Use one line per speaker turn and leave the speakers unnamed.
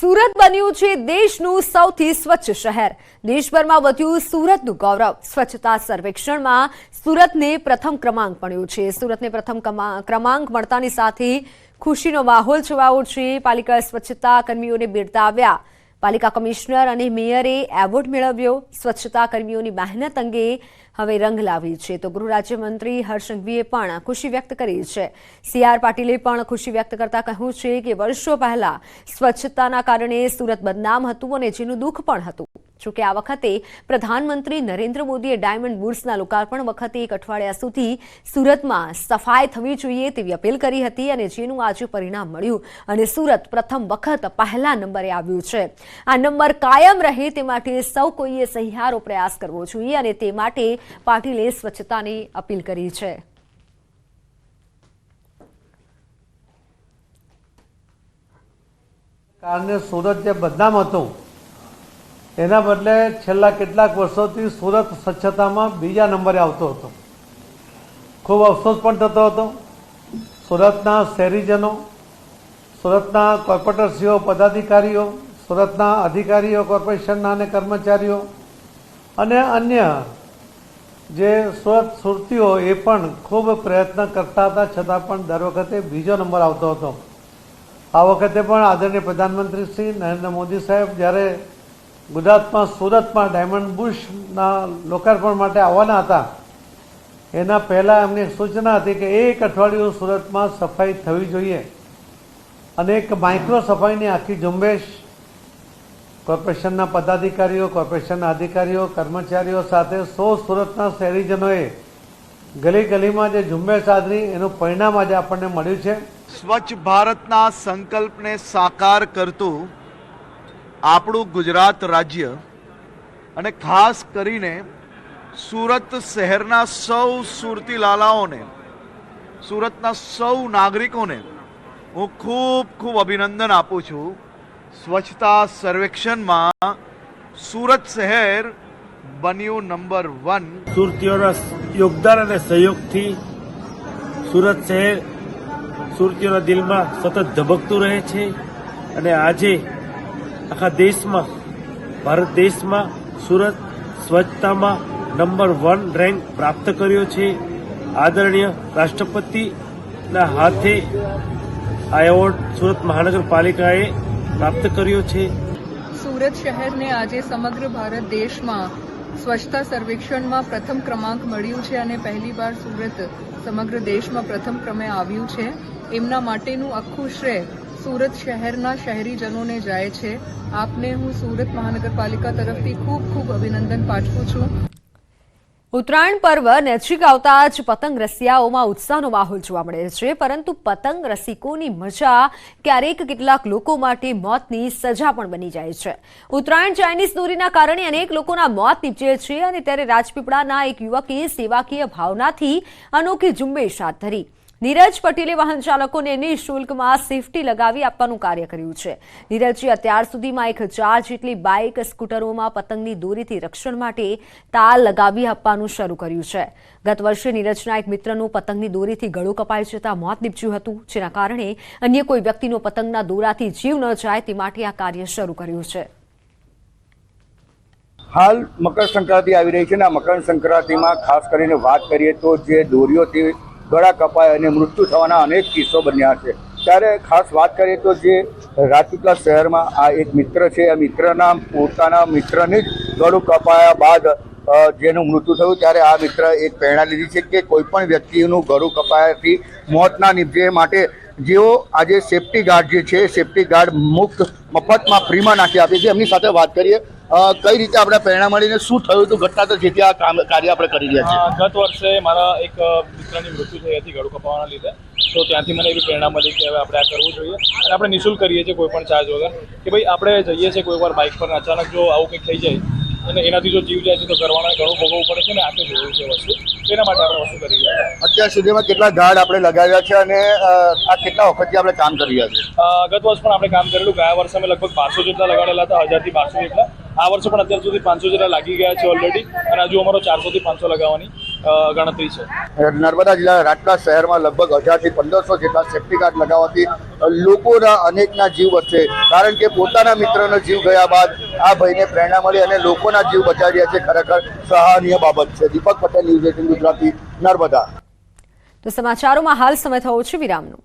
સુરત બન્યું છે દેશનું સૌથી સ્વચ્છ શહેર. દેશભરમાં વધ્યું સુરતનું ગૌરવ. સ્વચ્છતા સર્વેક્ષણમાં સુરતને પ્રથમ ક્રમાંક મળ્યો છે. સુરતને પ્રથમ ક્રમાંક મળતાની સાથે ખુશીનો માહોલ છવાયો છે. પાલિકા સ્વચ્છતા કર્મીઓને બિરદાવ્યા પાલિકા કમિશનર અને મેયરે એવોર્ડ મેળવ્યો. સ્વચ્છતા કર્મીઓની મહેનત અંગે હવે રંગ લાવી છે. તો ગૃહ રાજ્યમંત્રી હર્ષંઘવીએ પણ ખુશી વ્યક્ત કરી છે. સી આર પાટીલે પણ ખુશી વ્યક્ત કરતા કહ્યું છે કે વર્ષો પહેલા સ્વચ્છતાના કારણે સુરત બદનામ હતું અને જેનું દુઃખ પણ હતું. જોકે આ વખતે પ્રધાનમંત્રી નરેન્દ્ર મોદીએ ડાયમંડ બુર્સના લોકાર્પણ વખતે એક અઠવાડિયા સુધી સુરતમાં સફાઈ થવી જોઈએ તેવી અપીલ કરી હતી અને જેનું આજે પરિણામ મળ્યું અને સુરત પ્રથમ વખત પહેલા નંબરે આવ્યું છે. આ નંબર કાયમ રહે તે માટે સૌ કોઈએ સહિયારો પ્રયાસ કરવો જોઈએ અને તે માટે પાટીલે સ્વચ્છતાની અપીલ કરી છે.
કારણે સુરત જે બદનામ હતું એના બદલે છેલ્લા કેટલાક વર્ષોથી સુરત સ્વચ્છતામાં બીજા નંબરે આવતો હતો. ખૂબ અફસોસ પણ થતો હતો. સુરતના શહેરીજનો, સુરતના કોર્પોરેટરશ્રીઓ, પદાધિકારીઓ, સુરતના અધિકારીઓ, કોર્પોરેશનના અને કર્મચારીઓ અને અન્ય જે સુરત સુરતીઓ એ પણ ખૂબ પ્રયત્ન કરતા હતા, છતાં પણ દર વખતે બીજો નંબર આવતો હતો. આ વખતે પણ આદરણીય પ્રધાનમંત્રી શ્રી નરેન્દ્ર મોદી સાહેબ જ્યારે ગુજરાતમાં, સુરતમાં ડાયમંડ બુશના લોકાર્પણ માટે આવવાના હતા. એના પહેલાં એમની સૂચના હતી કે એક અઠવાડિયું સુરતમાં સફાઈ થવી જોઈએ. અને એક માઇક્રો સફાઈની આખી ઝુંબેશ કોર્પોરેશનના પદાધિકારીઓ, કોર્પોરેશનના અધિકારીઓ, કર્મચારીઓ સાથે સો સુરતના શહેરીજનોએ ગલી ગલીમાં જે ઝુંબેશ આદરી, એનું પરિણામ આજે આપણને મળ્યું છે.
સ્વચ્છ ભારતના સંકલ્પને સાકાર કરતું આપણું ગુજરાત રાજ્ય અને ખાસ કરીને સુરત શહેરના સૌ સુરતી લાલાઓને, સુરતના સૌ નાગરિકોને હું ખૂબ ખૂબ અભિનંદન આપું છું. સ્વચ્છતા સર્વેક્ષણમાં સુરત શહેર બન્યું નંબર વન.
સુરતીઓના યોગદાન અને સહયોગથી સુરત શહેર સુરતીઓના દિલમાં સતત ધબકતું રહે છે અને આજે આખા દેશમાં, ભારત દેશમાં સુરત સ્વચ્છતામાં નંબર વન રેન્ક પ્રાપ્ત કર્યો છે. આદરણીય રાષ્ટ્રપતિના હાથે આ એવોર્ડ સુરત મહાનગરપાલિકાએ પ્રાપ્ત કર્યો છે.
સુરત શહેરને આજે સમગ્ર ભારત દેશમાં સ્વચ્છતા સર્વેક્ષણમાં પ્રથમ ક્રમાંક મળ્યું છે અને પહેલીવાર સુરત સમગ્ર દેશમાં પ્રથમ ક્રમે આવ્યું છે. એમના માટેનું આખું શ્રેય સુરત શહેરના શહેરીજનોને જાય છે. આપને હું સુરત મહાનગરપાલિકા તરફથી ખૂબ ખૂબ અભિનંદન પાઠવું છું.
ઉત્તરાયણ પર્વ નજીક આવતા જ પતંગ રસિયાઓમાં ઉત્સાહનો માહોલ જોવા મળે છે. પરંતુ પતંગ રસિકોની મજા ક્યારેક કેટલાક લોકો માટે મોતની સજા પણ બની જાય છે. ઉત્તરાયણ ચાઇનીઝ દોરીના કારણે અનેક લોકોના મોત નીપજે છે અને ત્યારે રાજપીપળાના એક યુવકે સેવાકીય ભાવનાથી અનોખી ઝુંબેશ હાથ ધરી. નીરજ પટેલે વાહન ચાલકોને નિઃશુલ્કમાં સેફટી લગાવી આપવાનું કાર્ય કર્યું છે. નીરજે અત્યાર સુધીમાં એક હજાર જેટલી બાઇક સ્કૂટરોમાં પતંગની દોરીથી રક્ષણ માટે તાલ લગાવી આપવાનું શરૂ કર્યું છે. ગત વર્ષે નીરજના એક મિત્રનું પતંગની દોરીથી ગળું કપાઈ જતા મોત નીપજ્યું હતું. જેના કારણે અન્ય કોઈ વ્યક્તિનો પતંગના દોરાથી જીવ ન જાય તે માટે આ કાર્ય શરૂ કર્યું છે.
હાલ મકર સંક્રાંતિ આવી રહી છે ને આ મકર સંક્રાંતિમાં ખાસ કરીને વાત કરીએ તો જે દોરીઓથી ગળા કપાય અને મૃત્યુ થવાના અનેક કિસ્સો બન્યા છે. ત્યારે ખાસ વાત કરીએ તો જે રાજપીપલા શહેરમાં આ એક મિત્ર છે આ મિત્રના પોતાના મિત્રને જ ગળું કપાયા બાદ જેનું મૃત્યુ થયું, ત્યારે આ મિત્ર એક પ્રેરણા લીધી છે કે કોઈ પણ વ્યક્તિનું ગળું કપાયાથી મોત ના નીપજે માટે જેઓ આજે સેફટી ગાર્ડ જે છે, સેફટી ગાર્ડ મુક્ત મફતમાં ફ્રીમાં નાખી આપે છે, એમની સાથે વાત કરીએ. કઈ રીતે આપણે પ્રેરણા મળીને શું થયું હતું ઘટના તો જેથી આ કામ કાર્ય આપણે કરી રહ્યા છીએ?
ગત વર્ષે મારા એક મિત્રની મૃત્યુ થઈ હતી ગળું કપાવાના લીધે. તો ત્યાંથી મને એવી પ્રેરણા મળી કે હવે આપણે આ કરવું જોઈએ. અને આપણે નિઃશુલ્ક કરીએ છીએ કોઈ પણ ચાર્જ વગર કે ભાઈ આપણે જઈએ છીએ કોઈ વાર બાઇક પર અચાનક જો આવું કંઈક થઈ જાય અને એનાથી જો જીવ જાય છે તો કરવાના ઘણું ભોગવવું પડે છે ને આપણે જોયું છે વસ્તુ. તેના માટે આપણે વસ્તુ કરી રહ્યા છીએ.
અત્યાર સુધીમાં કેટલા ગાર્ડ આપણે લગાવ્યા છે અને આ કેટલા વખતથી આપણે કામ કરી રહ્યા છીએ?
ગત વર્ષ પણ આપણે કામ કરેલું. ગયા વર્ષે અમે લગભગ બારસો જેટલા લગાડેલા હતા હજારથી બારસો જેટલા. આ વર્ષે પણ અત્યાર સુધી પાંચસો જેટલા લાગી ગયા છે ઓલરેડી અને હજુ અમારો ચારસોથી પાંચસો લગાવવાની ગણતરી છે.
નર્મદા જિલ્લા રાજકોટ શહેરમાં લગભગ હજારથી પંદરસો જેટલા સેફ્ટી ગાર્ડ લગાવવાથી લોકોના અનેકના જીવ બચશે કારણ કે પોતાના મિત્રનો જીવ ગયા બાદ આ ભાઈને પ્રેરણા મળી અને લોકોના જીવ બચાવી રહ્યા છે. ખરેખર સરાહનીય બાબત છે. Deepak Patel news eighteen Gujarati Narmada.
તો સમાચારોમાં હાલ સમય થયો છે વિરામનો.